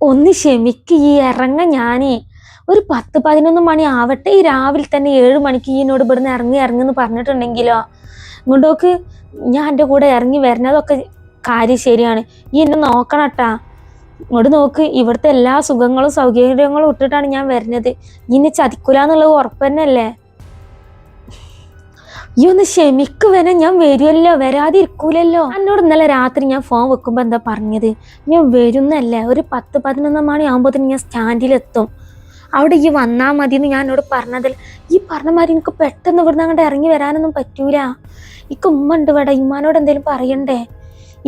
ഒന്ന് ക്ഷമിക്ക് ഈ ഇറങ്ങ ഞാനേ. ഒരു പത്ത് പതിനൊന്ന് മണി ആവട്ടെ. ഈ രാവിലെ തന്നെ ഏഴ് മണിക്ക് ഈനോട് ഇവിടുന്ന് ഇറങ്ങി ഇറങ്ങുന്നു പറഞ്ഞിട്ടുണ്ടെങ്കിലോ. ഇങ്ങോട്ടോക്ക്. ഞാൻ എന്റെ കൂടെ ഇറങ്ങി വരുന്നതൊക്കെ കാര്യം ശരിയാണ്. ഈ എന്നെ നോക്കണട്ടാ ഇങ്ങോട്ട് നോക്ക്. ഇവിടുത്തെ എല്ലാ സുഖങ്ങളും സൗകര്യങ്ങളും ഇട്ടിട്ടാണ് ഞാൻ വരുന്നത്. ഇനി ചതിക്കൂല എന്നുള്ളത് ഉറപ്പ് ഈ ഒന്ന് ക്ഷമിക്കുവനെ ഞാൻ വരുമല്ലോ. വരാതിരിക്കൂലല്ലോ. എന്നോട് ഇന്നലെ രാത്രി ഞാൻ ഫോൺ വെക്കുമ്പോൾ എന്താ പറഞ്ഞത്? ഞാൻ വരുന്നല്ലേ. ഒരു പത്ത് പതിനൊന്ന് മണി ആകുമ്പോഴത്തേന് ഞാൻ സ്റ്റാൻഡിലെത്തും അവിടെ ഈ വന്നാൽ മതി എന്ന് ഞാൻ എന്നോട് പറഞ്ഞതിൽ ഈ പറഞ്ഞ മാതിരി എനിക്ക് പെട്ടെന്ന് ഇവിടുന്ന് അങ്ങോട്ട് ഇറങ്ങി വരാനൊന്നും പറ്റൂല. ഇക്ക് ഉമ്മ ഉണ്ട് ഇവിടെ. ഇമ്മാനോട് എന്തെങ്കിലും പറയണ്ടേ?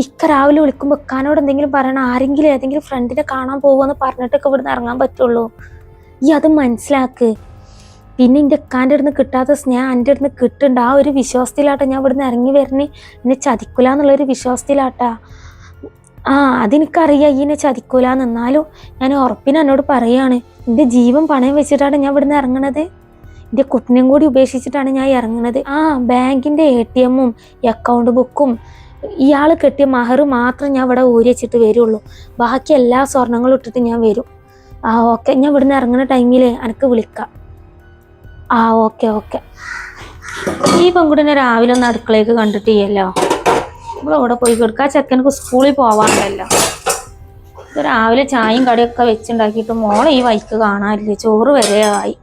ഇക്ക രാവിലെ വിളിക്കുമ്പോൾ ഇക്കാനോട് എന്തെങ്കിലും പറയണം. ആരെങ്കിലും ഏതെങ്കിലും ഫ്രണ്ടിനെ കാണാൻ പോകുമെന്ന് പറഞ്ഞിട്ടൊക്കെ ഇവിടുന്ന് ഇറങ്ങാൻ പറ്റുള്ളൂ. ഈ അത് മനസ്സിലാക്ക്. പിന്നെ എന്റെ അക്കാന്റെ അടുത്ത് കിട്ടാത്ത സ്നേഹം എന്റെ അടുത്ത് കിട്ടുന്നുണ്ട് ആ ഒരു വിശ്വാസത്തിലാട്ടോ ഞാൻ ഇവിടുന്ന് ഇറങ്ങി വരണേ. എന്നെ ചതിക്കൂല എന്നുള്ളൊരു വിശ്വാസത്തിലാട്ടാ. ആ അതെനിക്കറിയാം. ഈ എന്നെ ചതിക്കൂലെന്ന്. എന്നാലും ഞാൻ ഉറപ്പിന് എന്നോട് പറയാണ്. എന്റെ ജീവൻ പണയം വെച്ചിട്ടാണ് ഞാൻ ഇവിടുന്ന് ഇറങ്ങണത്. എന്റെ കുട്ടിനെയും കൂടി ഉപേക്ഷിച്ചിട്ടാണ് ഞാൻ ഇറങ്ങണത്. ആ ബാങ്കിന്റെ എ ടി എമ്മും അക്കൗണ്ട് ബുക്കും ഇയാൾ കെട്ടിയ മഹർ മാത്രം ഞാൻ ഇവിടെ ഊരി വെച്ചിട്ട് വരുള്ളൂ. ബാക്കി എല്ലാ സ്വർണങ്ങളും ഇട്ടിട്ട് ഞാൻ വരും. ആ ഓക്കെ. ഞാൻ ഇവിടുന്ന് ഇറങ്ങുന്ന ടൈമിൽ എനിക്ക് വിളിക്കാം. ആ ഓക്കെ ഓക്കെ. ഈ പെൺകുട്ടിനെ രാവിലെ ഒന്ന് അടുക്കളയ്ക്ക് ഇവിടെ ഇവിടെ പോയി കൊടുക്കുക ആ ചെക്കനക്ക് സ്കൂളിൽ പോവാണ്ടല്ലോ. ഇത് രാവിലെ ചായയും കടിയൊക്കെ വെച്ചുണ്ടാക്കിയിട്ട് മോളെ ഈ വൈക്ക് കാണാനില്ല? ചോറ് വരെ ആയി.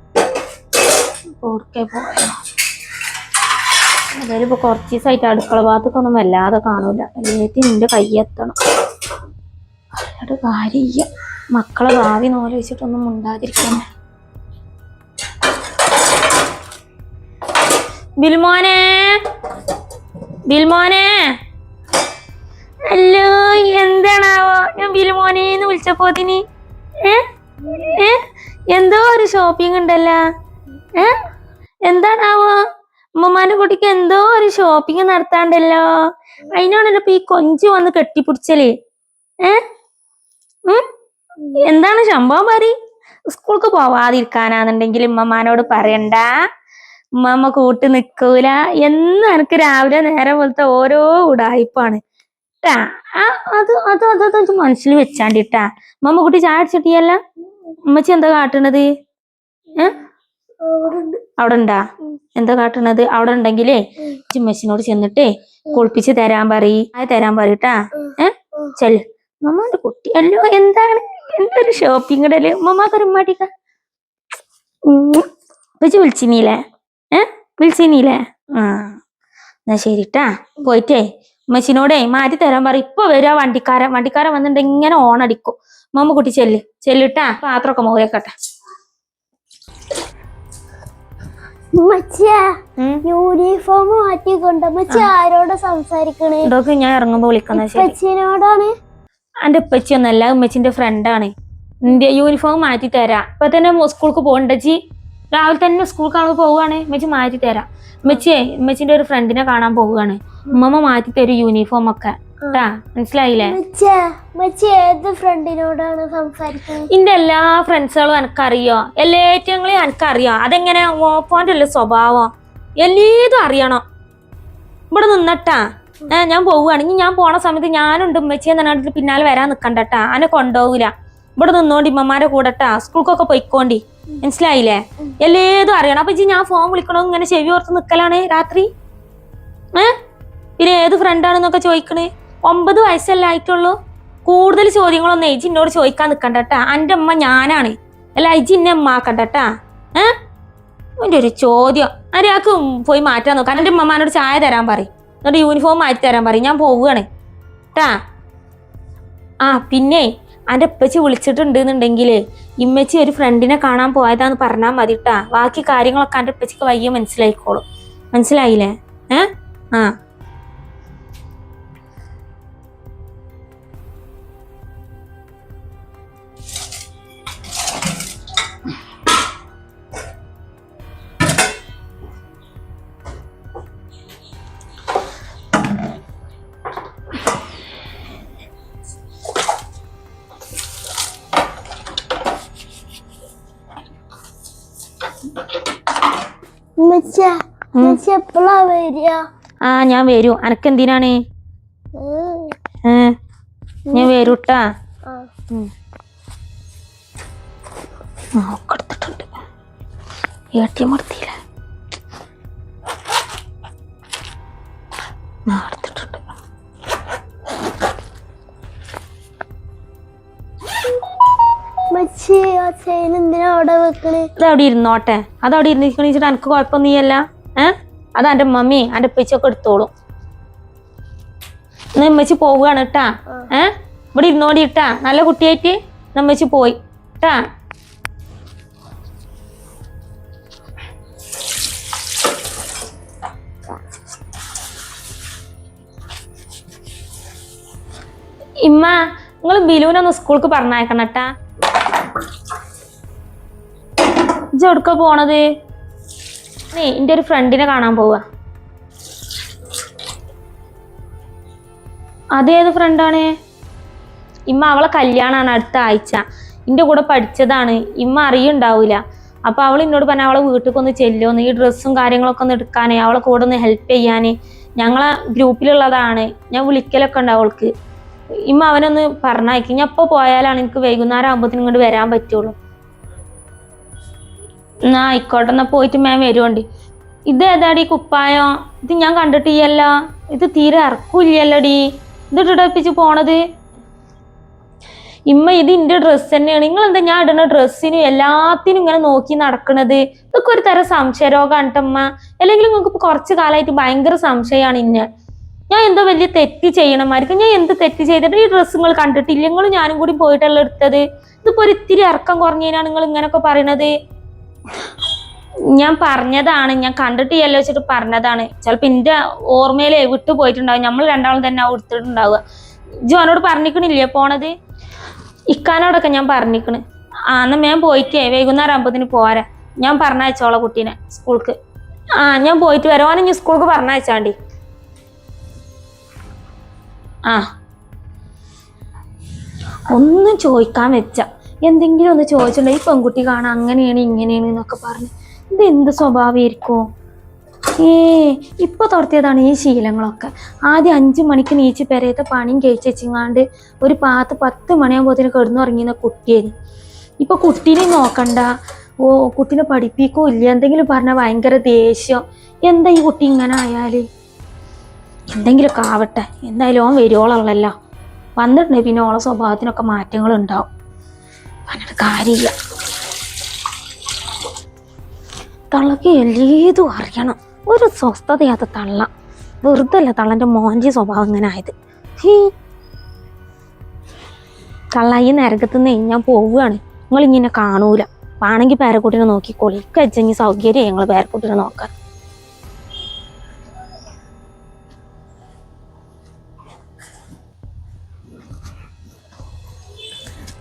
ഓർക്കെ പോയോ? എന്തായാലും ഇപ്പോൾ കുറച്ച് ദിവസമായിട്ട് അടുക്കള ഭാഗത്തൊക്കെ വല്ലാതെ കാണൂല. എല്ലാത്തി നിന്റെ കയ്യെത്തണം. അല്ലാണ്ട് കാര്യമില്ല. മക്കളെ ഭാവി നോലോചിച്ചിട്ടൊന്നും മുണ്ടാതിരിക്കണേ ബിൽമോനെ. ബിൽമോനെ. അല്ലോ എന്താണാവോ? ഞാൻ ബിൽമോനെ എന്ന് വിളിച്ചപ്പോ ഏ? എന്തോ ഒരു ഷോപ്പിംഗ് ഉണ്ടല്ലോ. ഏ? എന്താണാവോ? ഉമ്മമാന്റെ കുട്ടിക്ക് എന്തോ ഒരു ഷോപ്പിംഗ് നടത്താണ്ടല്ലോ. അതിനാണല്ലോ ഈ കൊഞ്ച് വന്ന് കെട്ടിപ്പിടിച്ചൽ. ഏ? എന്താണ് സംഭവം പറ സ്കൂൾക്ക് പോവാതിരിക്കാനാന്നുണ്ടെങ്കിൽ ഉമ്മമാനോട് പറയണ്ട. ഉമ്മമ്മ കൂട്ടി നിക്കൂല. എന്ന് എനിക്ക് രാവിലെ നേരം പോലത്തെ ഓരോ ഉടായിപ്പാണ്. ട്ടാ അത് അത് അത് അത് മനസ്സിൽ വെച്ചാണ്ടിട്ടാ. ഉമ്മമ്മ കുട്ടി ചായ അടിച്ചിട്ടിയല്ല ഉമ്മച്ചി എന്താ കാട്ടണത്? ഏഹ് അവിടെ ഉണ്ടാ എന്താ കാട്ടണത്? അവിടെ ഉണ്ടെങ്കിലേ ഉമ്മച്ചിനോട് ചെന്നിട്ടേ കുളിപ്പിച്ച് തരാൻ പറയ്. തരാൻ പറയട്ടാ. ഏ? ചെൽ ഉമ്മമാന്റെ കുട്ടി. അല്ലോ എന്താണ്? എന്തൊരു ഷോപ്പിംഗ് ഇടൽ ഉമ്മമാക്കൊരു മടിക്ക ഉപ്പച്ചി വിളിച്ചിനീലേ ഏ വിളിച്ചിനീലേ ആ. എന്നാ ശരിട്ടാ. പോയിട്ടേ. ഉമ്മച്ചിനോടേ മാറ്റി തരാൻ പറ. ഇപ്പൊ വരുക വണ്ടിക്കാരൻ. വണ്ടിക്കാരൻ വന്നിട്ട് ഇങ്ങനെ ഓണടിക്കും. മമ്മ കുട്ടി ചെല്ല്. ചെല്ലിട്ടാ പാത്രമൊക്കെ ഉമ്മച്ചിയെ യൂണിഫോം മാറ്റിക്കൊണ്ട് ഉമ്മച്ചി ആരോട് സംസാരിക്കണേ? ഇതൊക്കെ ഞാൻ ഇറങ്ങുമ്പോ വിളിക്കുന്നോടാണ് എന്റെ ഉപ്പച്ചി ഒന്നല്ല ഉമ്മച്ചിന്റെ ഫ്രണ്ടാണ് എന്റെ യൂണിഫോം മാറ്റി തരാ. ഇപ്പൊ തന്നെ സ്കൂൾക്ക് പോകണ്ടച്ചി രാവിലെ തന്നെ സ്കൂൾ കാണുമ്പോൾ പോവുകയാണ്. മെച്ചി മാറ്റി തരാം. മെച്ചിയെ മെച്ചിന്റെ ഒരു ഫ്രണ്ടിനെ കാണാൻ പോവുകയാണ്. ഉമ്മമ്മ മാറ്റി തരും യൂണിഫോം ഒക്കെ. ട്ടാ മനസ്സിലായില്ലേ? ഏത് ഫ്രണ്ടിനോടാണ് സംസാരിക്കുന്നത് ഇന്റെ എല്ലാ ഫ്രണ്ട്സുകളും എനിക്കറിയോ? എല്ലാറ്റങ്ങളെയും എനിക്കറിയോ? അതെങ്ങനെ ഓപ്പോന്റെ അല്ലേ സ്വഭാവം? എല്ലേതും അറിയണം. ഇവിടെ നിന്നട്ടാ. ഞാൻ പോവുകയാണെങ്കിൽ ഞാൻ പോണ സമയത്ത് ഞാനുണ്ട് ഉമ്മച്ചിയെ പറഞ്ഞിട്ട് പിന്നാലെ വരാൻ നിക്കണ്ടട്ടാ. അനെ കൊണ്ടുപോകൂല ഇവിടെ നിന്നോണ്ടി ഇമ്മമാരെ കൂടെട്ടാ. സ്കൂൾക്കൊക്കെ പോയിക്കോണ്ടി. മനസ്സിലായില്ലേ? എല്ലേതും അറിയണം. അപ്പൊ ഇജി ഞാൻ ഫോൺ വിളിക്കണോ? ഇങ്ങനെ ചെവി ഓർത്ത് നിക്കലാണ് രാത്രി. ഏ? പിന്നെ ഏത് ഫ്രണ്ടാണെന്നൊക്കെ ചോദിക്കണേ. ഒമ്പത് വയസ്സല്ല ആയിട്ടുള്ളൂ. കൂടുതൽ ചോദ്യങ്ങളൊന്നും ഏജി എന്നോട് ചോദിക്കാൻ നിക്കണ്ടട്ടാ. എന്റെ അമ്മ ഞാനാണ്. അല്ല അജി എന്നെ അമ്മാക്കണ്ടട്ടാ ഏ? എന്റെ ഒരു ചോദ്യം. അരയാൾക്ക് പോയി മാറ്റാൻ നോക്കാം. എന്റെ അമ്മമാനോട് ചായ തരാൻ പറയും. എന്നിട്ട് യൂണിഫോം മാറ്റി തരാൻ പറയും. ഞാൻ പോവുകയാണ്. ട്ടാ. ആ പിന്നെ എന്റെ ഉപ്പച്ചി വിളിച്ചിട്ടുണ്ട് എന്നുണ്ടെങ്കിൽ ഇമ്മച്ചി ഒരു ഫ്രണ്ടിനെ കാണാൻ പോയതാന്ന് പറഞ്ഞാൽ മതി കേട്ടാ ബാക്കി കാര്യങ്ങളൊക്കെ എന്റെ ഉപ്പച്ചിക്ക് വയ്യ മനസ്സിലായിക്കോളും. മനസ്സിലായില്ലേ? ഏ? ആ. ആ ഞാൻ വരൂ. അനക്ക് എന്തിനാണ്? ഞാൻ വരൂട്ടാ എടുത്തിട്ടുണ്ട്. എ ടി എം എടുത്തില്ല. അവിടെ ഇരുന്നോട്ടെ. അത് അവിടെ ഇരുന്നിരിക്കണിച്ചിട്ട് എനിക്ക് കുഴപ്പമൊന്നുമില്ല ഏ? അത് എന്റെ മമ്മി എന്റെ ഉപ്പച്ചൊക്കെ എടുത്തോളും. ഇന്ന് ഉമ്മച്ചി പോവുകയാണ് കേട്ടാ ഏ? ഇവിടെ ഇരുന്നോടി ഇട്ടാ നല്ല കുട്ടിയായിട്ട് നമ്മച്ചി പോയി. ട്ടാ. ഇമ്മ നിങ്ങൾ ബിലുവിനൊന്ന് സ്കൂൾക്ക് പറഞ്ഞയക്കണം കേട്ടാ ഇജ്ജ് എവിടുക്ക പോണത്? നീ എന്റെ ഒരു ഫ്രണ്ടിനെ കാണാൻ പോവാ. അതേത് ഫ്രണ്ടാണ് ഇമ്മ അവളെ കല്യാണമാണ് അടുത്ത ആഴ്ച. എന്റെ കൂടെ പഠിച്ചതാണ്. ഇമ്മ അറിയുണ്ടാവൂല. അപ്പൊ അവൾ എന്നോട് പറഞ്ഞ അവളെ വീട്ടിലേക്ക് ഒന്ന് ചെല്ലുമെന്ന് ഈ ഡ്രസ്സും കാര്യങ്ങളൊക്കെ ഒന്ന് എടുക്കാനേ. അവളെ കൂടെ ഒന്ന് ഹെൽപ്പ് ചെയ്യാന്. ഞങ്ങളെ ഗ്രൂപ്പിലുള്ളതാണ് ഞാൻ വിളിക്കലൊക്കെ ഉണ്ട് അവൾക്ക്. ഇമ്മ അവനൊന്ന് പറഞ്ഞയക്കും. ഞാൻ ഇപ്പൊ പോയാലാണ് എനിക്ക് വൈകുന്നേരം ആകുമ്പോഴത്തേനും ഇങ്ങോട്ട് വരാൻ പറ്റുള്ളൂ. എന്നാ ആയിക്കോട്ടെ എന്നാ പോയിട്ട് മാം വരുവണ്ടി. ഇത് ഏതാടി കുപ്പായോ? ഇത് ഞാൻ കണ്ടിട്ടില്ലല്ലോ. ഇത് തീരെ ഇറക്കൂല്ലല്ലോടി. ഇത് ഇട്ടിടപ്പിച്ച് പോണത്? ഇമ്മ ഇത് ഇന്റെ ഡ്രസ്സ് തന്നെയാണ്. നിങ്ങൾ എന്താ ഞാൻ ഇടുന്ന ഡ്രസ്സിനും എല്ലാത്തിനും ഇങ്ങനെ നോക്കി നടക്കണത്? ഇതൊക്കെ ഒരു തരം സംശയരോഗമാണ് കേട്ടമ്മ അല്ലെങ്കിൽ നിങ്ങൾക്ക് കുറച്ച് കാലമായിട്ട് ഭയങ്കര സംശയമാണ് ഇന്നെ. ഞാൻ എന്തോ വലിയ തെറ്റ് ചെയ്യണമായിരിക്കും. ഞാൻ എന്ത് തെറ്റ് ചെയ്തിട്ട് ഈ ഡ്രസ്സ് നിങ്ങൾ കണ്ടിട്ടില്ല? നിങ്ങൾ ഞാനും കൂടി പോയിട്ടല്ല എടുത്തത്? ഇതിപ്പോ ഒരു ഇത്തിരി ഇറക്കം കുറഞ്ഞതിനാണ് നിങ്ങൾ ഇങ്ങനെയൊക്കെ പറയണത്. ഞാൻ പറഞ്ഞതാണ് ഞാൻ കണ്ടിട്ട് ചെയ്യല്ലോ വെച്ചിട്ട് പറഞ്ഞതാണ്. ചിലപ്പോൾ എന്റെ ഓർമ്മയിലേ വിട്ടു പോയിട്ടുണ്ടാവും. നമ്മൾ രണ്ടാളും തന്നെ എടുത്തിട്ടുണ്ടാവുക. ജോനോട് പറഞ്ഞിക്കണില്ലേ പോണത്? ഇക്കാനോടൊക്കെ ഞാൻ പറഞ്ഞിക്കണ്. ആ എന്നാൽ ഞാൻ പോയിട്ടേ വൈകുന്നേരം ആകുമ്പത്തിന് പോരാ. ഞാൻ പറഞ്ഞയച്ചോളാം കുട്ടീനെ സ്കൂൾക്ക്. ആ ഞാൻ പോയിട്ട് വരാം. ഓനെ ഇനി സ്കൂൾക്ക് പറഞ്ഞയച്ചാണ്ടി. ആ. ഒന്നും ചോദിക്കാൻ വെച്ച. എന്തെങ്കിലും ഒന്ന് ചോദിച്ചിട്ടുണ്ടെങ്കിൽ ഈ പെൺകുട്ടി കാണാൻ അങ്ങനെയാണ് ഇങ്ങനെയാണ് എന്നൊക്കെ പറഞ്ഞ്. ഇത് എന്ത് സ്വഭാവമായിരിക്കും? ഏ ഇപ്പൊ തുറത്തിയതാണ് ഈ ശീലങ്ങളൊക്കെ. ആദ്യം അഞ്ചു മണിക്ക് നീച്ച് പെരയത്തെ പണിയും കഴിച്ച് വെച്ചിങ്ങാണ്ട് ഒരു പാത്ത് പത്ത് മണിയാകുമ്പോഴത്തേന് കിടന്നുറങ്ങിയുന്ന കുട്ടിയേന്. ഇപ്പൊ കുട്ടീനെ നോക്കണ്ട. ഓ കുട്ടീനെ പഠിപ്പിക്കൂ ഇല്ല എന്തെങ്കിലും പറഞ്ഞാൽ ഭയങ്കര ദേഷ്യം. എന്താ ഈ കുട്ടി ഇങ്ങനെ ആയാൽ? എന്തെങ്കിലുമൊക്കെ ആവട്ടെ. എന്തായാലും ഓൻ വരുവോളല്ലോ വന്നിട്ടുണ്ടെങ്കിൽ പിന്നെ ഓളെ സ്വഭാവത്തിനൊക്കെ മാറ്റങ്ങൾ ഉണ്ടാവും പറഞ്ഞിട്ട് കാര്യമില്ല. തള്ളക്ക് എല്ലേതും അറിയണം. ഒരു സ്വസ്ഥതയാത്ത തള്ള. വെറുതെ അല്ല തള്ളന്റെ സ്വഭാവം ഇങ്ങനെ ആയത്? ഹീ. തള്ള ഈ നരകത്തുനിന്ന് ഞാൻ പോവുകയാണ്. നിങ്ങളിങ്ങനെ കാണൂല. വേണമെങ്കിൽ പേരക്കുട്ടിനെ നോക്കിക്കോളി കച്ചങ്ങി സൗകര്യം ഞങ്ങൾ പേരക്കുട്ടിനെ നോക്കാൻ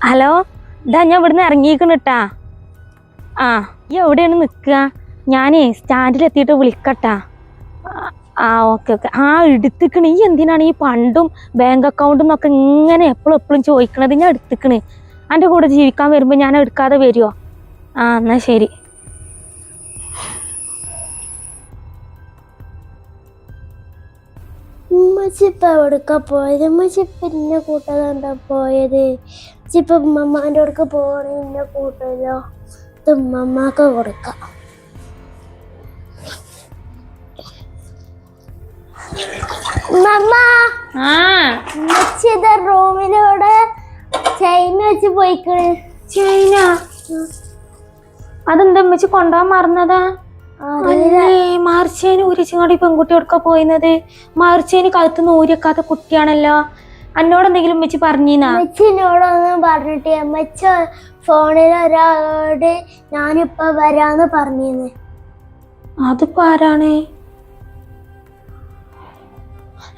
ഹലോ? ഇതാ ഞാൻ ഇവിടുന്ന് ഇറങ്ങിയിക്കണിട്ടാ ആ ഈ എവിടെയാണ് നിൽക്കുക ഞാനേ സ്റ്റാൻഡിൽ എത്തിയിട്ട് വിളിക്കട്ടാ. ആ, ഓക്കെ ഓക്കെ. ആ എടുത്തിക്കണ്. ഈ എന്തിനാണ് ഈ പണ്ടും ബാങ്ക് അക്കൗണ്ടും എന്നൊക്കെ ഇങ്ങനെ എപ്പോഴും എപ്പോഴും ചോദിക്കണത്? ഞാൻ എടുത്തിക്കണ്. എന്റെ കൂടെ ജീവിക്കാൻ വരുമ്പോൾ ഞാൻ എടുക്കാതെ വരുമോ ആ എന്നാൽ ശരി. ഉമ്മച്ചിപ്പ എവിടക്ക പോയത്? ഉമ്മച്ചിപ്പ എന്നെ കൂട്ടാതെ പോയത്? ഇപ്പൊ ഉമ്മമാന്റെ അടുക്ക് പോകണേ ഇന്നെ കൂട്ടല്ലോ ഇത് ഉമ്മമ്മക്ക് കൊടുക്കാം. റൂമിലൂടെ ചൈന വെച്ച് പോയിക്കണ്. ചൈന അതെന്താ വെച്ച് കൊണ്ടുപോകാൻ മറന്നതാ? മാർച്ചേന് ഊരിച്ചങ്ങാടി പെൺകുട്ടി എടുക്ക പോയിന്നത്? മാർച്ചേന് കഴുത്തുനിന്ന് ഊരിക്കാത്ത കുട്ടിയാണല്ലോ. എന്നോട് എന്തെങ്കിലും വെച്ച് പറഞ്ഞീനാ അമ്മച്ചിനോടൊന്നും പറഞ്ഞിട്ട് അമ്മച്ച ഫോണിൽ ഒരാളോട് ഞാനിപ്പോ വരാന്ന് പറഞ്ഞിരുന്നു അതിപ്പോ ആരാണ്?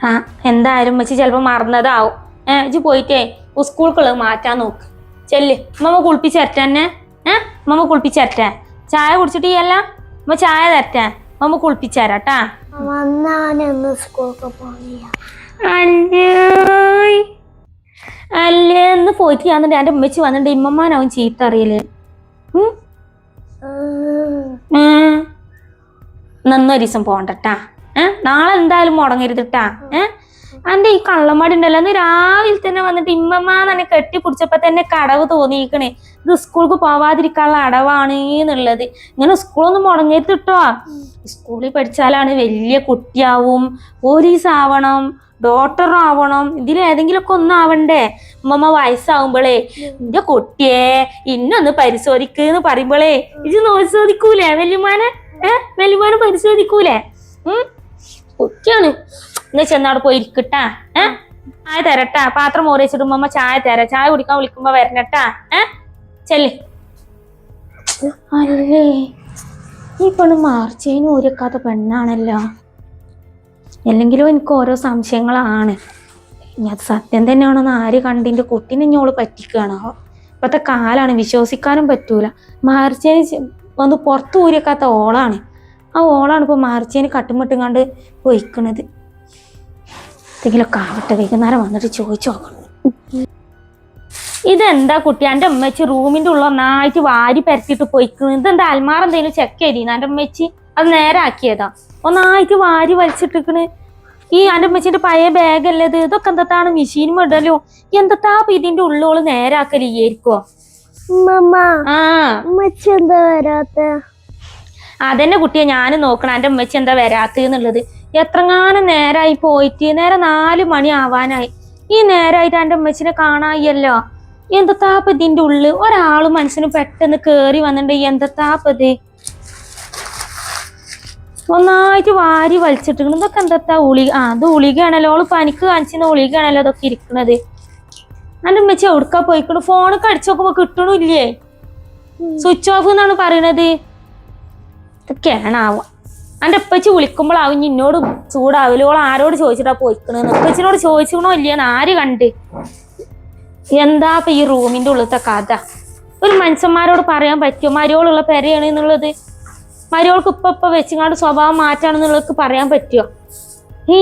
ആ എന്തായാലും വെച്ച് ചിലപ്പോ മറന്നതാവും. ഏ ഇജ്ജ് പോയിട്ടേ സ്കൂൾക്കുള്ളത് മാറ്റാൻ നോക്ക്. ചെല്ല്. ഉമ്മ കുളിപ്പിച്ചരട്ടെ എന്നെ. ഏ മമ്മ കുളിപ്പിച്ചരട്ടെ ചായ കുടിച്ചിട്ട് ചെയ്യല്ല മമ്മ ചായ തരട്ടെ. ഉമ്മ കുളിപ്പിച്ചരാട്ടാ വന്നാനൊന്ന് സ്കൂൾക്ക് പോണില്ല. അല്ലേ? അല്ലേ? എന്ന് പോയിട്ട് ഞാൻ എന്റെ ഉമ്മച്ചി വന്നിട്ട് ഇമ്മമാനാവും ചീത്ത അറിയൽ. നിന്നൊരു ദിവസം പോണ്ടട്ടാ. ഏ? നാളെ എന്തായാലും മുടങ്ങരുതിട്ടാ. ഏ? അന്റെ ഈ കള്ളമാടി ഉണ്ടല്ലോ അന്ന് രാവിലെ തന്നെ വന്നിട്ട് ഇമ്മമ്മ തന്നെ കെട്ടിപ്പിടിച്ചപ്പോ തന്നെ കടവ് തോന്നിയിക്കണേ ഇത് സ്കൂൾക്ക് പോവാതിരിക്കാനുള്ള അടവാണ് എന്നുള്ളത്. ഇങ്ങനെ സ്കൂളൊന്നും മുടങ്ങരുത് കേട്ടോ സ്കൂളിൽ പഠിച്ചാലാണ് വലിയ കുട്ടിയാവും. പോലീസ് ആവണം ഡോക്ടർ ആവണം. ഇതിലേതെങ്കിലുമൊക്കെ ഒന്നാവണ്ടേ? ഉമ്മമ്മ വയസ്സാവുമ്പോളേ എന്റെ കുട്ടിയെ ഇന്നൊന്ന് പരിശോധിക്കുന്ന് പറയുമ്പോളേ ഇത് പരിശോധിക്കൂലേ വല്യമാനെ ഏ? വല്യമാനെ പരിശോധിക്കൂലേ? ഉം? കുട്ടിയാണ്. എന്നാ ചെന്നവിടെ പോയി ഇരിക്കട്ടാ ഏ? ചായ തരട്ടാ പാത്രം മോറി വെച്ചിട്ട് ഉമ്മമ്മ ചായ തരാ ചായ കുടിക്കാൻ വിളിക്കുമ്പോ വരണട്ടാ ഏ? ചെല്ല്. അല്ലേ? ഈ പെണ്ണ് മാർച്ചേനും ഊരക്കാത്ത പെണ്ണാണല്ലോ. അല്ലെങ്കിലും എനിക്ക് ഓരോ സംശയങ്ങളാണ്. ഇനി അത് സത്യം തന്നെയാണെന്ന് ആര് കണ്ടിന്റെ കുട്ടീനെ ഞോൾ പറ്റിക്കുകയാണോ ഇപ്പോഴത്തെ കാലാണ് വിശ്വസിക്കാനും പറ്റൂല. മാർച്ചേന് വന്ന് പുറത്ത് ഊരിക്കാത്ത ഓളാണ്. ആ ഓളാണ് ഇപ്പോൾ മാർച്ചേന് കട്ടുമുട്ടും കണ്ട് പൊയ്ക്കണത്. എന്തെങ്കിലുമൊക്കെ ആവട്ടെ വൈകുന്നേരം വന്നിട്ട് ചോദിച്ചു നോക്കണം. ഇതെന്താ കുട്ടി? എന്റെ അമ്മച്ചി റൂമിന്റെ ഉള്ള ഒന്നായിട്ട് വാരി പരത്തിയിട്ട് പൊയ്ക്കുന്നത് ഇതെന്താ അൽമാർ എന്തെങ്കിലും ചെക്ക് ചെയ്തിരുന്നു എന്റെ അമ്മച്ചി അത് നേരെ ആക്കിയതാ ഒന്നായിട്ട് വാരി വലിച്ചിട്ടിക്കണ് ഈ എന്റെ അമ്മച്ചിന്റെ പഴയ ബാഗല്ലേ ഇത്? ഇതൊക്കെ എന്താണ് മെഷീൻ ഇടലും? എന്താ ഇതിന്റെ ഉള്ളോൾ ഉമ്മച്ചി എന്താ വരാത്ത? അതന്നെ കുട്ടിയെ ഞാൻ നോക്കണം. എന്റെ അമ്മച്ചി എന്താ വരാത്തെന്നുള്ളത് എത്രങ്ങാനും നേരായി പോയിട്ട് നേരെ നാല് മണി ആവാനായി. ഈ നേരായിട്ട് എന്റെ അമ്മച്ചിനെ കാണായല്ലോ എന്തത്താപ്പ് ഇതിന്റെ ഉള്ളിൽ ഒരാൾ മനസ്സിന് പെട്ടെന്ന് കേറി വന്നിട്ടുണ്ട് എന്തത്താപ്പത് ഒന്നായിട്ട് വാരി വലിച്ചിട്ട് ഇതൊക്കെ എന്താ ഉളി ആ അത് ഉളികയാണല്ലോ. ഓൾ പനിക്ക് കാണിച്ചിരുന്ന ഉളികയാണല്ലോ അതൊക്കെ ഇരിക്കണത്. എന്റെ ഉമ്മച്ചി എവിടുക്കാ പോയിക്കണു? ഫോണൊക്കെ അടിച്ചു നോക്കുമ്പോ കിട്ടണില്ലേ? സ്വിച്ച് ഓഫ് എന്നാണ് പറയണത്. കേണാവ എന്റെ ഉപ്പച്ചി വിളിക്കുമ്പോഴാവും ഇന്നോട് ചൂടാവില്ല ഓൾ ആരോട് ചോദിച്ചിട്ടാ പോയിക്കണെന്ന് ഉപ്പച്ചിനോട് ചോദിച്ചണോ ഇല്ലയെന്ന് ആര് കണ്ട്? എന്താ ഈ റൂമിന്റെ ഉള്ളിലത്തെ കഥ? ഒരു മനുഷ്യന്മാരോട് പറയാൻ പറ്റുമോ? മരിയോളുള്ള പെരയാണ് എന്നുള്ളത്. മരിയോൾക്ക് ഇപ്പൊ ഇപ്പൊ വെച്ചിങ്ങാണ്ട് സ്വഭാവം മാറ്റാണെന്നുള്ളത് പറയാൻ പറ്റുമോ ഈ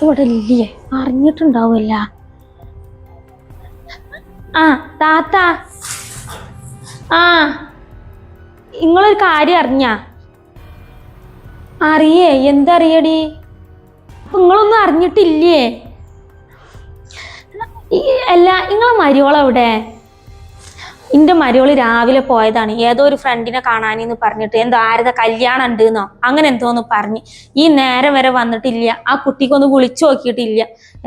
ഇവിടെ ഇല്ലേ? അറിഞ്ഞിട്ടുണ്ടാവില്ല ആ താത്ത. ആ. നിങ്ങളൊരു കാര്യം അറിഞ്ഞ? അറിയേ എന്തറിയടി? നിങ്ങളൊന്നും അറിഞ്ഞിട്ടില്ലേ? അല്ല നിങ്ങളെ മരിയോളെവിടെ എന്റെ മരിയോൾ രാവിലെ പോയതാണ്. ഏതോ ഒരു ഫ്രണ്ടിനെ കാണാനെന്ന് പറഞ്ഞിട്ട് എന്തോ ആരത കല്യാണം ഉണ്ടെന്നോ? അങ്ങനെ എന്തോന്ന് പറഞ്ഞ്. ഈ നേരം വരെ വന്നിട്ടില്ല. ആ കുട്ടിക്കൊന്ന് വിളിച്ചു നോക്കിയിട്ടില്ല.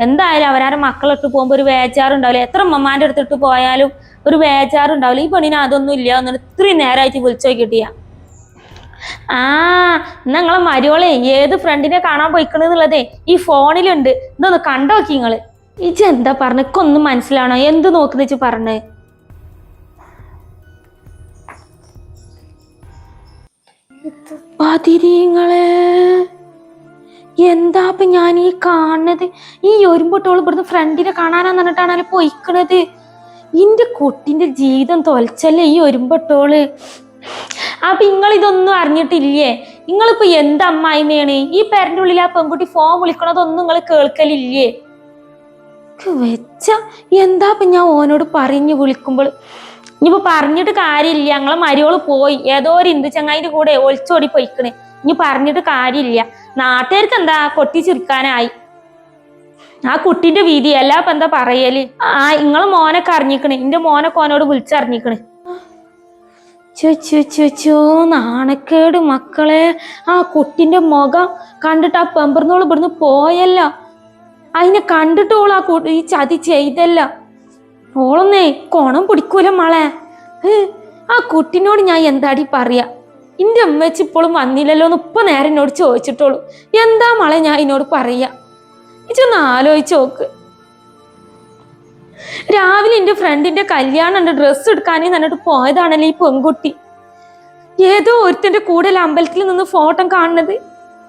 എന്തായാലും അവരാരെ മക്കളിട്ട് പോകുമ്പോ ഒരു വേചാറുണ്ടാവില്ല എത്ര ഉമ്മമാന്റെ അടുത്തിട്ട് പോയാലും ഒരു വേചാറുണ്ടാവില്ല ഈ പെണ്ണിന് അതൊന്നും ഇല്ല എന്നിട്ട് ഇത്രയും നേരമായിട്ട് വിളിച്ചു നോക്കിയിട്ടില്ല. ആ നിങ്ങളെ മരിയോളെ ഏത് ഫ്രണ്ടിനെ കാണാൻ പോയിക്കണെന്നുള്ളതേ ഈ ഫോണിലുണ്ട്. ഇതൊന്ന് കണ്ടോക്കി നിങ്ങൾ. ഇജ് എന്താ പറഞ്ഞ? ഇക്കൊന്നും മനസ്സിലാണോ എന്ത് നോക്കുന്ന വെച്ച് പറഞ്ഞേ? പതിരീങ്ങളെ എന്താ ഇപ്പൊ ഞാൻ ഈ കാണുന്നത്? ഈ ഒരുമ്പോട്ടോൾ ഇവിടുന്ന് ഫ്രണ്ടിനെ കാണാനാന്ന് പറഞ്ഞിട്ടാണല്ലോ പൊയ്ക്കണത്. ഇന്റെ കുട്ടിന്റെ ജീവിതം തൊലച്ചല്ലേ ഈ ഒരുമ്പോട്ടോൾ? അപ്പൊ നിങ്ങൾ ഇതൊന്നും അറിഞ്ഞിട്ടില്ലേ? നിങ്ങളിപ്പോ എന്ത് അമ്മായിമയാണ് ഈ പേരന്റെ ഉള്ളിൽ ആ പെൺകുട്ടി ഫോൺ വിളിക്കണതൊന്നും നിങ്ങൾ കേൾക്കലില്ലേ? വെച്ച എന്താ ഇപ്പൊ ഞാൻ ഓനോട് പറഞ്ഞു വിളിക്കുമ്പോൾ ഇനിയിപ്പോ പറഞ്ഞിട്ട് കാര്യമില്ല. ഞങ്ങളെ മരിയോൾ പോയി. ഏതോ ഒരു ഇന്ദു ചങ്ങായിന്റെ കൂടെ ഒളിച്ചോടി പോയിക്കണേ. ഇനി പറഞ്ഞിട്ട് കാര്യമില്ല. നാട്ടുകാർക്ക് എന്താ കൊട്ടി ചിരിക്കാനായി? ആ കുട്ടിന്റെ വീതി അല്ല ഇപ്പൊ എന്താ പറയൽ? ആ നിങ്ങളെ മോനൊക്കെ അറിഞ്ഞിക്കണ്. എന്റെ മോനൊക്കെ ഓനോട് വിളിച്ചറിഞ്ഞിക്കണ്. നാണക്കേട് മക്കളെ. ആ കുട്ടിന്റെ മുഖം കണ്ടിട്ട് ആ പെമ്പർന്നോൾ ഇവിടുന്ന് പോയല്ലോ. അതിനെ കണ്ടിട്ടോളും ആ കുട്ടി ഈ ചതി ചെയ്തല്ല. ഓളൊന്നേ കോണം പിടിക്കൂല മളെ. ആ കുട്ടിനോട് ഞാൻ എന്താടി പറയാ? എന്റെ അമ്മച്ചി ഇപ്പോഴും വന്നില്ലല്ലോ എന്ന് ഇപ്പൊ നേരെ എന്നോട് ചോദിച്ചിട്ടുള്ളൂ എന്താ മളെ ഞാൻ എന്നോട് പറയാ? ഇച്ചൊന്ന് ആലോചിച്ച് നോക്ക്. രാവിലെ എന്റെ ഫ്രണ്ടിന്റെ കല്യാണം ഉണ്ട് ഡ്രസ്സ് എടുക്കാനേ എന്നിട്ട് പോയതാണല്ലോ ഈ പെൺകുട്ടി. ഏതോ ഒരുത്തന്റെ കൂടെ അമ്പലത്തിൽ നിന്ന് ഫോട്ടോ കാണുന്നത്.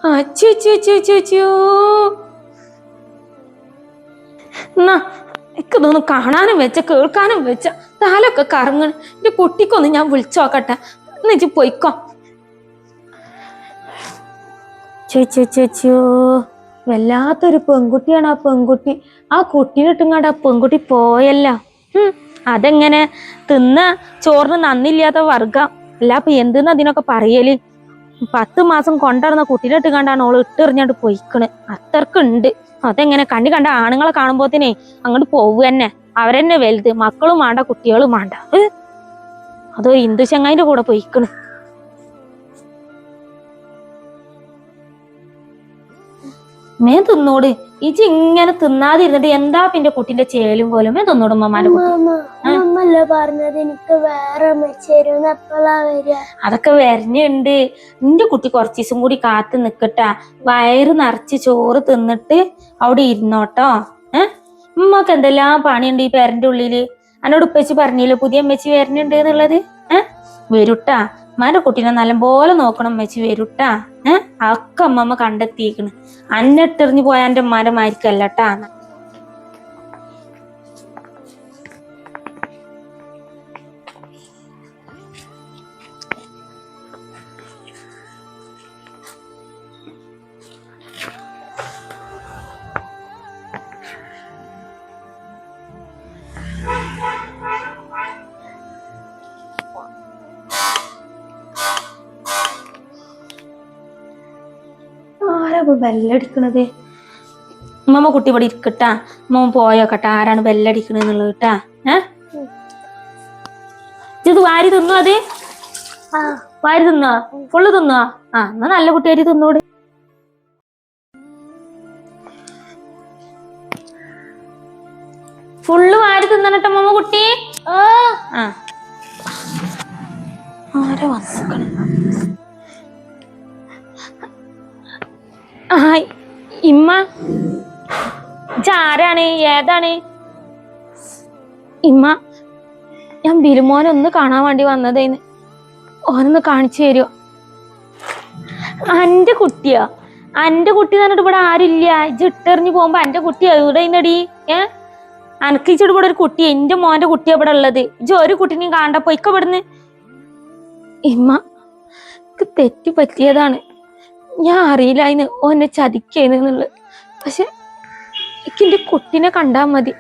അച്ചോ എന്നാ എനിക്ക് ഇതൊന്നും കാണാനും വെച്ച കേൾക്കാനും വെച്ച താലൊക്കെ കറങ്ങണം എന്റെ കുട്ടിക്കൊന്ന് ഞാൻ വിളിച്ചു നോക്കട്ടെ. എന്നിച്ച് പൊയ്ക്കോ. ചേച്ചോ ചേച്ചിയോ വല്ലാത്തൊരു പെൺകുട്ടിയാണ് ആ പെൺകുട്ടി. ആ കുട്ടീനിട്ടുങ്ങാണ്ട് ആ പെൺകുട്ടി പോയല്ലോ. അതെങ്ങനെ? തിന്ന ചോറിന് നന്ദില്ലാത്ത വർഗം അല്ല അപ്പൊ എന്തെന്ന് അതിനൊക്കെ പറയൽ? പത്ത് മാസം കൊണ്ടുവരുന്ന കുട്ടീനെ ഇട്ടുകൊണ്ടാണ് ഓൾ ഇട്ടെറിഞ്ഞാണ്ട് പൊയ്ക്കണ്. അത്രക്കുണ്ട്. അതെങ്ങനെ? കണ്ണി കണ്ട ആണുങ്ങളെ കാണുമ്പോത്തിനെ അങ്ങോട്ട് പോവുക തന്നെ അവരെന്നെ വലുത്. മക്കളും വേണ്ട കുട്ടികളും വേണ്ട? അതോ ഇന്ദു കൂടെ പൊയ്ക്കണ്. മേ തിന്നോട്. ഇജി ഇങ്ങനെ തിന്നാതിരുന്നിട്ട് എന്താ പിന്നെ കുട്ടിന്റെ ചേലും പോലും മേ തിന്നോട് ഉമ്മമാന്റെ അമ്മല്ല പറഞ്ഞത്? എനിക്ക് വേറെ അതൊക്കെ വരഞ്ഞുണ്ട് നിന്റെ കുട്ടി കുറച്ച് ദിവസം കൂടി കാത്തു നിക്കട്ടാ. വയറ് നിറച്ച് ചോറ് തിന്നിട്ട് അവിടെ ഇരുന്നോട്ടോ. ഏഹ് ഉമ്മക്ക് എന്തെല്ലാം പണിയുണ്ട് ഈ പേരന്റെ ഉള്ളിൽ? എന്നോട് ഉപ്പച്ചി പറഞ്ഞില്ലേ പുതിയ അമ്മച്ചി വരണുണ്ട് എന്നുള്ളത്? ഏ? വരുട്ടാ. ഉമ്മാന്റെ കുട്ടീനെ നല്ലപോലെ നോക്കണം വെച്ച് വരുട്ട. ഏഹ് ഒക്കെ അമ്മമ്മ കണ്ടെത്തിയിക്കണ്. അന്നെട്ടെറിഞ്ഞു പോയ മാരിക്കല്ലട്ടാ. ഇപ്പൊ ബെല്ലടിക്കണത്? ഉമ്മമ്മ കുട്ടി ഇവിടെ ഇരിക്കട്ടാ. ഉമ്മ പോയോക്കട്ടെ. ആരാണ് ബെല്ലടിക്കണെന്നുള്ളത് കേട്ടാ ഏ? ഇത് വാരി തിന്നു അത്? വാരി തിന്നോ? ഫുള്ള് തിന്നോ? ആ എന്നാ നല്ല കുട്ടിയാരി തിന്നോട്. ഫുള്ള് വാരി തിന്നണട്ടോ മമ്മ കുട്ടി. ആ. ആരെ വന്നിക്കണ? ആ ഇമ്മ. ഇജാരാണ് ഏതാണ്? ഇമ്മ ഞാൻ ബിരുമോനെ ഒന്ന് കാണാൻ വേണ്ടി വന്നതേന്ന്. ഓനൊന്ന് കാണിച്ചു തരുമോ എന്റെ കുട്ടിയാ. എന്റെ കുട്ടി തന്നിട്ട് ഇവിടെ ആരില്ല ഇജ്ജ് ഇട്ടെറിഞ്ഞു പോകുമ്പോ എന്റെ കുട്ടി എവിടെ ഇന്നടി ഏ? അനക്കിച്ചിട്ട് ഇവിടെ ഒരു കുട്ടി എന്റെ മോന്റെ കുട്ടിയാ ഇവിടെ ഉള്ളത്. ഇജ്ജ് ഒരു കുട്ടീനെയും കാണണ്ട. പൊയ്ക്ക ഇമ്മ തെറ്റു പറ്റിയതാണ്. ഞാൻ അറിയില്ല അറിയില്ലായിന്ന് ഓനെ ചതിക്കുന്നുള്ളത് പക്ഷെ എനിക്ക് എന്റെ കുട്ടിനെ കണ്ടാ മതി.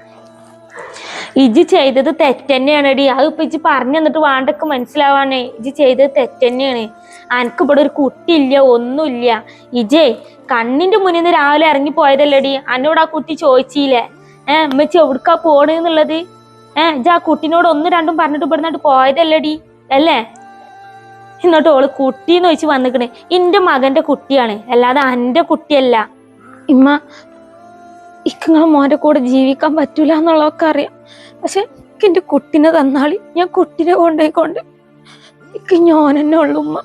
ഇജ് ചെയ്തത് തെറ്റന്നെയാണെടി. അത് ഇപ്പൊ ഇജ് പറഞ്ഞു തന്നിട്ട് വേണ്ടൊക്കെ മനസ്സിലാവാണേ ഇജ് ചെയ്തത് തെറ്റന്നെയാണ്. അനക്ക് ഇവിടെ ഒരു കുട്ടിയില്ല ഒന്നുമില്ല. ഇജേ കണ്ണിന്റെ മുന്നിൽ നിന്ന് രാവിലെ ഇറങ്ങി പോയതല്ലേടി. എന്നോട് ആ കുട്ടി ചോദിച്ചില്ലേ? ഏഹ് ഉമ്മച്ചി എവിടുക്കാ പോണെന്നുള്ളത്? ഏഹ് ഇജ് ആ കുട്ടിനോട് ഒന്ന് രണ്ടും പറഞ്ഞിട്ട് ഇവിടെ നിന്നിട്ട് പോയതല്ലേടി. അല്ലേ? എന്നിട്ട് ഓൾ കുട്ടീന്ന് വെച്ച് വന്നിക്കണ്. എന്റെ മകന്റെ കുട്ടിയാണ്. അല്ലാതെ എന്റെ കുട്ടിയല്ല. ഇമ്മ ഇക്കങ്ങളെ മോന്റെ കൂടെ ജീവിക്കാൻ പറ്റൂല എന്നുള്ളതൊക്കെ അറിയാം. പക്ഷെ എന്റെ കുട്ടിനെ തന്നാളി. ഞാൻ കുട്ടിനെ കൊണ്ടേക്കൊണ്ട് ഇക്ക് ഞാൻ തന്നെ ഉള്ളു ഉമ്മ.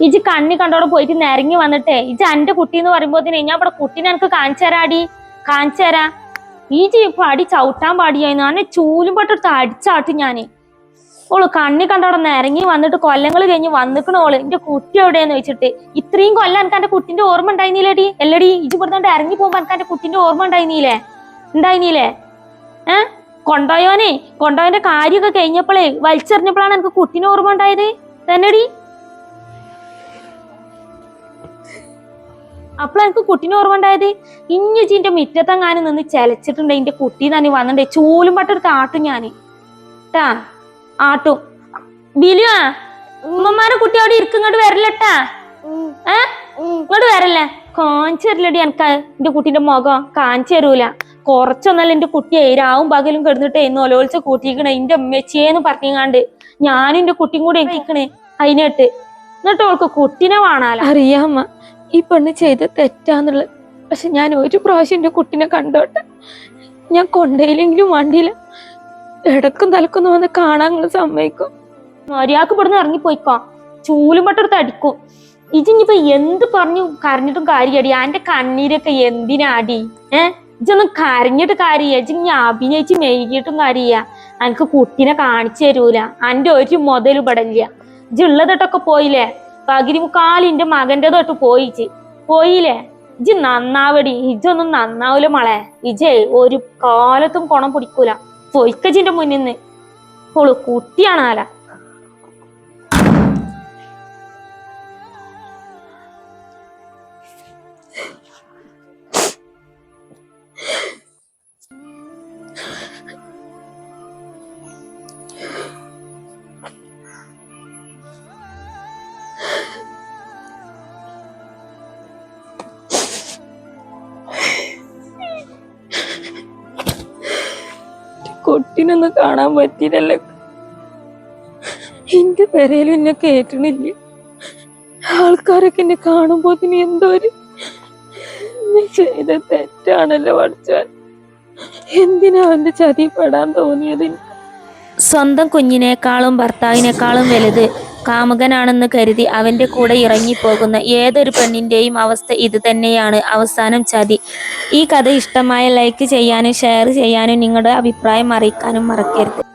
ഇജ് കണ്ണി കണ്ടോടെ പോയിട്ട് നിരങ്ങി വന്നിട്ടേ. ഇജ് എന്റെ കുട്ടി എന്ന് പറയുമ്പോ ഞാൻ ഇവിടെ കുട്ടീനെ എനിക്ക് കാണിച്ചു തരാടി. കാണിച്ചു തരാ. ഈ ഇപ്പൊ അടി ചവിട്ടാൻ പാടിയായിരുന്നു അന്നെ ചൂലും പട്ടെടുത്ത് അടിച്ചാട്ടും ഞാൻ. ഓൾ കണ്ണി കണ്ടവിടെ ഇറങ്ങി വന്നിട്ട് കൊല്ലങ്ങൾ കഴിഞ്ഞ് വന്നിക്കണ ഓൾ എന്റെ കുട്ടി എവിടെയെന്ന് വെച്ചിട്ട് ഇത്രയും കൊല്ലം എനിക്ക് എന്റെ കുട്ടിന്റെ ഓർമ്മ ഉണ്ടായിരുന്നില്ലേടി എല്ലടി ഇജ് ഇവിടുന്ന് ഇറങ്ങി പോകുമ്പോ എനിക്ക് എന്റെ കുട്ടിന്റെ ഓർമ്മ ഉണ്ടായിരുന്നില്ലേ ഉണ്ടായിരുന്നില്ലേ ഏ? കൊണ്ടോയോനെ കൊണ്ടോയന്റെ കാര്യമൊക്കെ കഴിഞ്ഞപ്പോഴേ വലിച്ചെറിഞ്ഞപ്പോഴാണ് എനിക്ക് കുട്ടിനെ ഓർമ്മ ഉണ്ടായത്. തന്നെടി. അപ്പോൾ എനിക്ക് കുട്ടീനെ ഓർമ്മ ഉണ്ടായത്. ഇഞ്ഞിച്ചിന്റെ മുറ്റത്തെങ്ങാനും നിന്ന് ചെലച്ചിട്ടുണ്ടെ എന്റെ കുട്ടി തന്നെ വന്നിട്ടേ ചൂലും പട്ടെടുത്ത് ആട്ടും ഞാൻ ട്ടാ. ആട്ടും. ബിലിയോ ഉമ്മമാരെ കുട്ടി അവിടെ ഇരിക്കങ്ങോട്ട് വരലട്ടാ. ഉം, ഏ? ഇങ്ങോട്ട് വരല്ലേ? കാണിച്ചു തരില്ലടി എനിക്ക് എന്റെ കുട്ടീന്റെ മുഖം കാണിച്ചു തരൂല. കുറച്ചൊന്നല്ല എന്റെ കുട്ടിയെ രാവും പകലും കിടന്നിട്ടേ ഒലോലിച്ച കൂട്ടിക്കണേ എന്റെ അമ്മച്ചിയേന്ന് പറഞ്ഞാണ്ട് ഞാനും എന്റെ കുട്ടിയും കൂടെ ഇരിക്കണേ അതിനെട്ട് എന്നിട്ട് അവൾക്ക് കുട്ടിനെ കാണാല അറിയാമ്മ ഈ പെണ്ണ് ചെയ്ത തെറ്റാന്നുള്ളത്. പക്ഷെ ഞാൻ ഒരു പ്രാവശ്യം എന്റെ കുട്ടിനെ കണ്ടോട്ടെ. ഞാൻ കൊണ്ടയിലെങ്കിലും വണ്ടിയില്ല ഇടക്കും തലക്കും വന്ന് കാണാൻ സമ്മതിക്കും. മര്യാദയ്ക്ക് ഇവിടുന്ന് ഇറങ്ങിപ്പോയിക്കോ. ചൂലും പട്ടെടുത്ത് അടിക്കും. ഇജിഞ്ഞിപ്പോ എന്ത് പറഞ്ഞു കരഞ്ഞിട്ടും കാര്യടി അന്റെ കണ്ണീരൊക്കെ എന്തിനാടി? ഏ? ഇജൊന്നും കരഞ്ഞിട്ട് കാര്യ ഇജിഞ്ഞ് അഭിനയിച്ച് മെഴുകിയിട്ടും കാര്യ എനിക്ക് കുട്ടീനെ കാണിച്ചു തരൂല. അന്റെ ഒരു മുതൽ ഇവിടല്ല ഇജുള്ളതൊട്ടൊക്കെ പോയില്ലേ? പകിരിമുക്കാലിന്റെ മകന്റെ തൊട്ട് പോയിച്ച് പോയില്ലേ? ഇജ് നന്നാവടി. ഇജൊന്നും നന്നാവൂല മളെ. ഇജേ ഒരു കാലത്തും കുണം പിടിക്കൂല. പൊയ്ക്കജിന്റെ മുന്നിൽ നിന്ന്. ഓൾ കുട്ടിയാണാല കുട്ടീനൊന്നും കാണാൻ പറ്റിയില്ലല്ലോ. എന്റെ പെരയിൽ എന്നെ കേട്ടണില്ല ആൾക്കാരൊക്കെ എന്നെ കാണുമ്പോ എന്തോ ഒരു ചെയ്ത തെറ്റാണല്ലോ പഠിച്ചാൽ എന്തിനാ അവന്റെ പെടാൻ തോന്നിയത്? സ്വന്തം കുഞ്ഞിനേക്കാളും ഭർത്താവിനേക്കാളും വലുത് കാമുകനാണെന്ന് കരുതി അവന്റെ കൂടെ ഇറങ്ങിപ്പോകുന്ന ഏതൊരു പെണ്ണിന്റെയും അവസ്ഥ ഇത് തന്നെയാണ്. അവസാനം ചതി. ഈ കഥ ഇഷ്ടമായ ലൈക്ക് ചെയ്യാനും ഷെയർ ചെയ്യാനും നിങ്ങളുടെ അഭിപ്രായം അറിയിക്കാനും മറക്കരുത്.